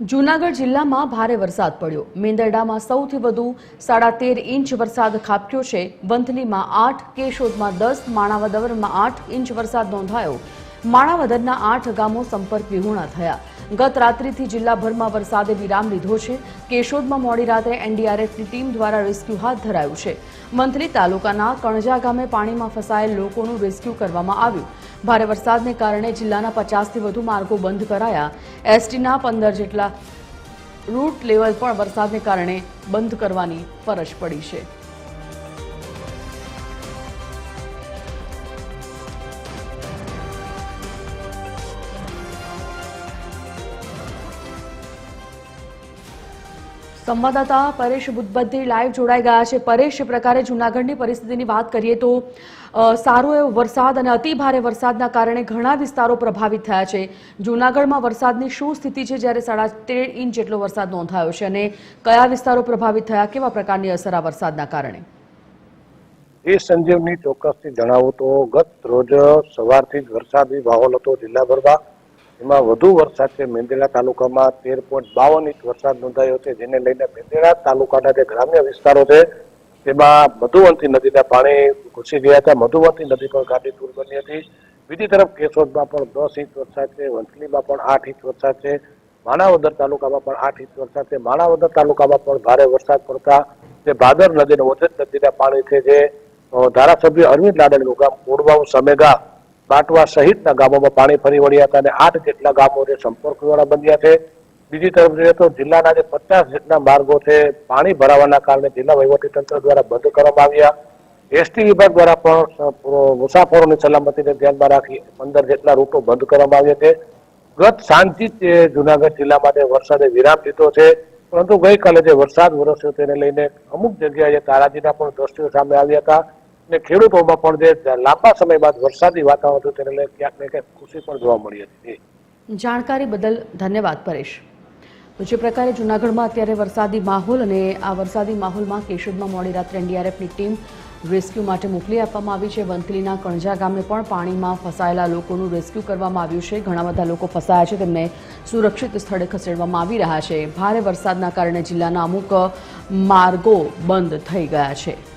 જૂનાગઢ જિલ્લામાં ભારે વરસાદ પડ્યો. મેંદરડામાં સૌથી વધુ સાડા તેર ઇંચ વરસાદ ખાબક્યો છે. વંથલીમાં આઠ, કેશોદમાં દસ, માણાવદરમાં આઠ ઇંચ વરસાદ નોંધાયો. માણાવદરના આઠ ગામો સંપર્ક વિહોણા થયા. ગત રાત્રિથી જિલ્લાભરમાં વરસાદે વિરામ લીધો છે. કેશોદમાં મોડી રાત્રે એનડીઆરએફની ટીમ દ્વારા રેસ્ક્યુ હાથ ધરાયું છે. મંથલી તાલુકાના કણજા ગામે પાણીમાં ફસાયેલ લોકોનું રેસ્ક્યુ કરવામાં આવ્યું. ભારે વરસાદને કારણે જિલ્લાના પચાસથી વધુ માર્ગો બંધ કરાયા. એસટીના પંદર જેટલા રૂટ લેવલ પણ વરસાદને કારણે બંધ કરવાની ફરજ પડી છે. સંવાદદાતા પરેશ બુદ્ધબદ્ધી લાઈવ જોડાઈ ગયા છે. પરેશ પ્રકારે જૂનાગઢની પરિસ્થિતિની વાત કરીએ તો સારો એવો વરસાદ અને અતિ ભારે વરસાદના કારણે ઘણા વિસ્તારો પ્રભાવિત થયા છે. જૂનાગઢમાં વરસાદની શું સ્થિતિ છે? જ્યારે સાડા તેર ઇંચ જેટલો વરસાદ નોંધાયો છે અને કયા વિસ્તારો પ્રભાવિત થયા? કેવા પ્રકારની અસર આ વરસાદના કારણે? એ સંજીવની ચોક્કસથી જણાવું તો, ગત રોજ સવારથી જ વરસાદી માહોલ હતો જિલ્લાભરમાં. એમાં વધુ વરસાદ છે મેંદેલા તાલુકામાં તેર પોઈન્ટ બાવન ઇંચ વરસાદ નોંધાયો છે, જેને લઈને મેંદેડા તાલુકાના જે ગ્રામ્ય વિસ્તારો છે, તેમાં મધુવંતી નદીના પાણી ઘૂસી ગયા હતા. મધુવંતી નદી પણ ગાડી દૂર બની હતી. બીજી તરફ કેશોદમાં પણ દસ ઇંચ વરસાદ છે, વંથલીમાં પણ આઠ ઇંચ વરસાદ છે, માણાવદર તાલુકામાં પણ આઠ ઇંચ વરસાદ છે. માણાવદર તાલુકામાં પણ ભારે વરસાદ પડતા જે ભાદર નદી અને નદીના પાણી છે જે ધારાસભ્ય અરવિંદ લાડેનું ગામ કોડવાઉ સમેગા બાટવા સહિતના ગામોમાં પાણી ફરી વળ્યા હતા અને આઠ જેટલા ગામો સંપર્ક દ્વારા બન્યા છે. બીજી તરફ જોઈએ તો જિલ્લાના જે પચાસ જેટલા માર્ગો છે, પાણી ભરાવાના કારણે જિલ્લા વહીવટીતંત્ર દ્વારા બંધ કરવામાં આવ્યા. એસટી વિભાગ દ્વારા પણ મુસાફરોની સલામતીને ધ્યાનમાં રાખી પંદર જેટલા રૂટો બંધ કરવામાં આવ્યા છે. ગત સાંજથી જુનાગઢ જિલ્લા માટે વરસાદે વિરામ લીધો છે. પરંતુ ગઈકાલે જે વરસાદ વરસ્યો તેને લઈને અમુક જગ્યાએ તારાજીના પણ દ્રશ્યો સામે આવ્યા હતા. અને ખેડૂતોમાં પણ જે લાંબા સમય બાદ વરસાદી વાતાવરણ હતું તેને લઈને ક્યાંક ને ક્યાંક ખુશી પણ જોવા મળી હતી. જાણકારી બદલ ધન્યવાદ, પરેશ. જે પ્રકારે જૂનાગઢમાં અત્યારે વરસાદી માહોલ અને આ વરસાદી માહોલમાં કેશોદમાં મોડી રાત્રે એનડીઆરએફની ટીમ રેસ્ક્યુ માટે મોકલી આપવામાં આવી છે. વંથલીના કણજા ગામે પણ પાણીમાં ફસાયેલા લોકોનું રેસ્ક્યુ કરવામાં આવ્યું છે. ઘણા બધા લોકો ફસાયા છે. તેમને સુરક્ષિત સ્થળે ખસેડવામાં આવી રહ્યા છે. ભારે વરસાદના કારણે જિલ્લાના અમુક માર્ગો બંધ થઈ ગયા છે.